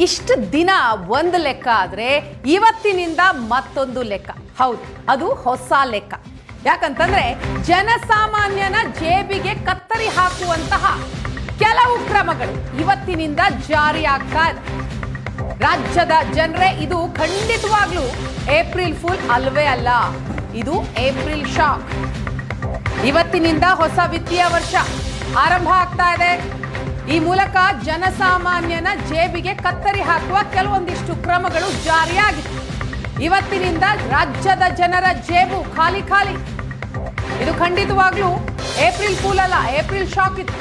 ಇಷ್ಟು ದಿನ ಒಂದು ಲೆಕ್ಕ ಆದರೆ ಇವತ್ತಿನಿಂದ ಮತ್ತೊಂದು ಲೆಕ್ಕ. ಹೌದು, ಅದು ಹೊಸ ಲೆಕ್ಕ. ಯಾಕಂತಂದ್ರೆ ಜನಸಾಮಾನ್ಯನ ಜೇಬಿಗೆ ಕತ್ತರಿ ಹಾಕುವಂತಹ ಕೆಲವು ಕ್ರಮಗಳು ಇವತ್ತಿನಿಂದ ಜಾರಿ ಇದೆ. ರಾಜ್ಯದ ಜನರೇ, ಇದು ಖಂಡಿತವಾಗ್ಲೂ ಏಪ್ರಿಲ್ ಫುಲ್ ಅಲ್ವೇ ಅಲ್ಲ, ಇದು ಏಪ್ರಿಲ್ ಶಾಕ್. ಇವತ್ತಿನಿಂದ ಹೊಸ ವಿತ್ತೀಯ ವರ್ಷ ಆರಂಭ ಆಗ್ತಾ ಇದೆ. ಈ ಮೂಲಕ ಜನಸಾಮಾನ್ಯನ ಜೇಬಿಗೆ ಕತ್ತರಿ ಹಾಕುವ ಕೆಲವೊಂದಿಷ್ಟು ಕ್ರಮಗಳು ಜಾರಿಯಾಗಿತ್ತು. ಇವತ್ತಿನಿಂದ ರಾಜ್ಯದ ಜನರ ಜೇಬು ಖಾಲಿ ಖಾಲಿ. ಇದು ಖಂಡಿತವಾಗ್ಲೂ ಏಪ್ರಿಲ್ ಫೂಲ್ ಅಲ್ಲ ಏಪ್ರಿಲ್ ಶಾಕ್ ಇತ್ತು.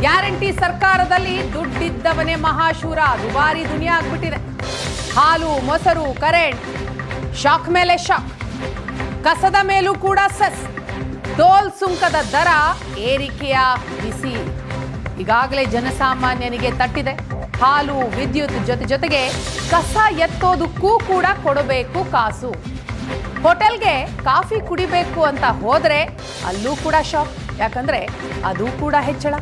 ಗ್ಯಾರಂಟಿ ಸರ್ಕಾರದಲ್ಲಿ ದುಡ್ಡಿದ್ದವನೇ ಮಹಾಶೂರ, ದುಬಾರಿ ದುನಿಯಾ ಆಗ್ಬಿಟ್ಟಿದೆ. ಹಾಲು, ಮೊಸರು, ಕರೆಂಟ್, ಶಾಕ್ ಮೇಲೆ ಶಾಕ್. ಕಸದ ಮೇಲೂ ಕೂಡ ಸೆಸ್. ಟೋಲ್ ಸುಂಕದ ದರ ಏರಿಕೆಯ ಬಿಸಿ. ಈಗಾಗಲೇ ಜನಸಾಮಾನ್ಯನಿಗೆ ತಟ್ಟಿದೆ. ಹಾಲು, ವಿದ್ಯುತ್ ಜೊತೆ ಜೊತೆಗೆ ಕಸ ಎತ್ತೋದಕ್ಕೂ ಕೂಡ ಕೊಡಬೇಕು ಕಾಸು. ಹೋಟೆಲ್ಗೆ ಕಾಫಿ ಕುಡಿಬೇಕು ಅಂತ ಹೋದರೆ ಅಲ್ಲೂ ಕೂಡ ಶಾಕ್. ಯಾಕಂದ್ರೆ ಅದು ಕೂಡ ಹೆಚ್ಚಳ.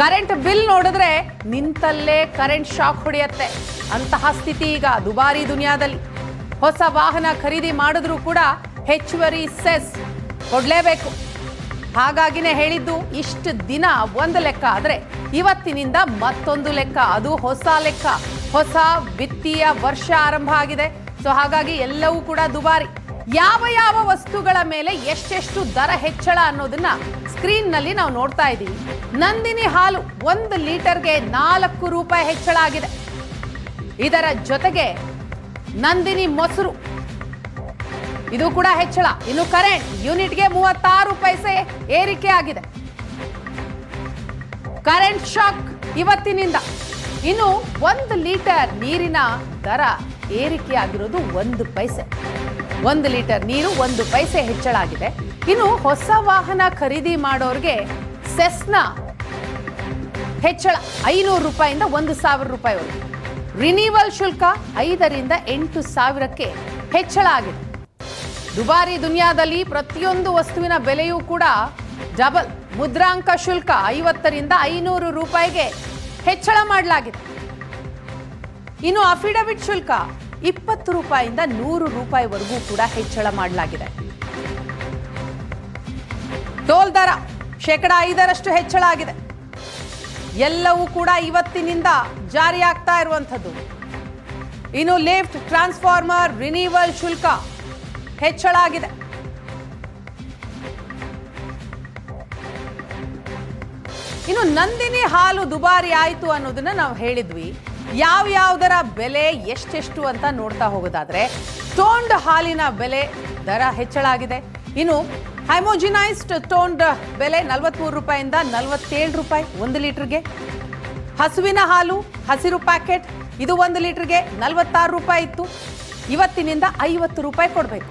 ಕರೆಂಟ್ ಬಿಲ್ ನೋಡಿದ್ರೆ ನಿಂತಲ್ಲೇ ಕರೆಂಟ್ ಶಾಕ್ ಹೊಡೆಯತ್ತೆ. ಅಂತಹ ಸ್ಥಿತಿ ಈಗ ದುಬಾರಿ ದುನಿಯಾದಲ್ಲಿ. ಹೊಸ ವಾಹನ ಖರೀದಿ ಮಾಡಿದ್ರೂ ಕೂಡ ಹೆಚ್ಚುವರಿ ಸೆಸ್ ಕೊಡ್ಲೇಬೇಕು. ಹಾಗಾಗಿನೇ ಹೇಳಿದ್ದು ಇಷ್ಟು ದಿನ ಒಂದು ಲೆಕ್ಕ ಆದರೆ ಇವತ್ತಿನಿಂದ ಮತ್ತೊಂದು ಲೆಕ್ಕ, ಅದು ಹೊಸ ಲೆಕ್ಕ. ಹೊಸ ವಿತ್ತೀಯ ವರ್ಷ ಆರಂಭ ಆಗಿದೆ. ಸೊ ಹಾಗಾಗಿ ಎಲ್ಲವೂ ಕೂಡ ದುಬಾರಿ. ಯಾವ ಯಾವ ವಸ್ತುಗಳ ಮೇಲೆ ಎಷ್ಟೆಷ್ಟು ದರ ಹೆಚ್ಚಳ ಅನ್ನೋದನ್ನ ಸ್ಕ್ರೀನ್ನಲ್ಲಿ ನಾವು ನೋಡ್ತಾ ಇದ್ದೀವಿ. ನಂದಿನಿ ಹಾಲು ಒಂದು ಲೀಟರ್ಗೆ ನಾಲ್ಕು ರೂಪಾಯಿ ಹೆಚ್ಚಳ ಆಗಿದೆ. ಇದರ ಜೊತೆಗೆ ನಂದಿನಿ ಮೊಸರು ಇದು ಕೂಡ ಹೆಚ್ಚಳ. ಇನ್ನು ಕರೆಂಟ್ ಯೂನಿಟ್ಗೆ ಮೂವತ್ತಾರು ಪೈಸೆ ಏರಿಕೆ ಆಗಿದೆ. ಕರೆಂಟ್ ಶಾಕ್ ಇವತ್ತಿನಿಂದ. ಇನ್ನು ಒಂದು ಲೀಟರ್ ನೀರಿನ ದರ ಏರಿಕೆ ಆಗಿರೋದು ಒಂದು ಪೈಸೆ. ಒಂದು ಲೀಟರ್ ನೀರು ಒಂದು ಪೈಸೆ ಹೆಚ್ಚಳ ಆಗಿದೆ. ಇನ್ನು ಹೊಸ ವಾಹನ ಖರೀದಿ ಮಾಡೋರಿಗೆ ಸೆಸ್ನ ಹೆಚ್ಚಳ, ಐನೂರು ರೂಪಾಯಿಂದ ಒಂದು ಸಾವಿರ ರೂಪಾಯಿವರೆಗೆ. ರಿನಿವಲ್ ಶುಲ್ಕ ಐದರಿಂದ ಎಂಟು ಸಾವಿರಕ್ಕೆ ಹೆಚ್ಚಳ ಆಗಿದೆ. ದುಬಾರಿ ದುನಿಯಾದಲ್ಲಿ ಪ್ರತಿಯೊಂದು ವಸ್ತುವಿನ ಬೆಲೆಯೂ ಕೂಡ ಡಬಲ್ ಮುದ್ರಾಂಕ ಶುಲ್ಕ ಐವತ್ತರಿಂದ ಐನೂರು ರೂಪಾಯಿಗೆ ಹೆಚ್ಚಳ ಮಾಡಲಾಗಿದೆ ಇನ್ನು ಅಫಿಡವಿಟ್ ಶುಲ್ಕ ಇಪ್ಪತ್ತು ರೂಪಾಯಿಂದ ನೂರು ರೂಪಾಯಿವರೆಗೂ ಕೂಡ ಹೆಚ್ಚಳ ಮಾಡಲಾಗಿದೆ. ಟೋಲ್ ದರ ಶೇಕಡ ಐದರಷ್ಟು ಹೆಚ್ಚಳ ಆಗಿದೆ. ಎಲ್ಲವೂ ಕೂಡ ಇವತ್ತಿನಿಂದ ಜಾರಿಯಾಗ್ತಾ ಇರುವಂಥದ್ದು. ಇನ್ನು ಲಿಫ್ಟ್ ಟ್ರಾನ್ಸ್ಫಾರ್ಮರ್ ರಿನಿವಲ್ ಶುಲ್ಕ ಹೆಚ್ಚಳ ಆಗಿದೆ. ಇನ್ನು ನಂದಿನಿ ಹಾಲು ದುಬಾರಿ ಆಯಿತು ಅನ್ನೋದನ್ನ ನಾವು ಹೇಳಿದ್ವಿ. ಯಾವ ಯಾವ್ದರ ಬೆಲೆ ಎಷ್ಟೆಷ್ಟು ಅಂತ ನೋಡ್ತಾ ಹೋಗೋದಾದ್ರೆ ಟೋಂಡ್ ಹಾಲಿನ ಬೆಲೆ ದರ ಹೆಚ್ಚಳ ಆಗಿದೆ. ಇನ್ನು ಹೈಮೋಜಿನೈಸ್ಡ್ ಟೋಂಡ್ ಬೆಲೆ ನಲವತ್ಮೂರು ರೂಪಾಯಿಂದ ನಲವತ್ತೇಳು ರೂಪಾಯಿ ಒಂದು ಲೀಟರ್ಗೆ. ಹಸುವಿನ ಹಾಲು ಹಸಿರು ಪ್ಯಾಕೆಟ್, ಇದು ಒಂದು ಲೀಟರ್ಗೆ ನಲವತ್ತಾರು ರೂಪಾಯಿ ಇತ್ತು. ಇವತ್ತಿನಿಂದ ಐವತ್ತು ರೂಪಾಯಿ ಕೊಡಬೇಕು.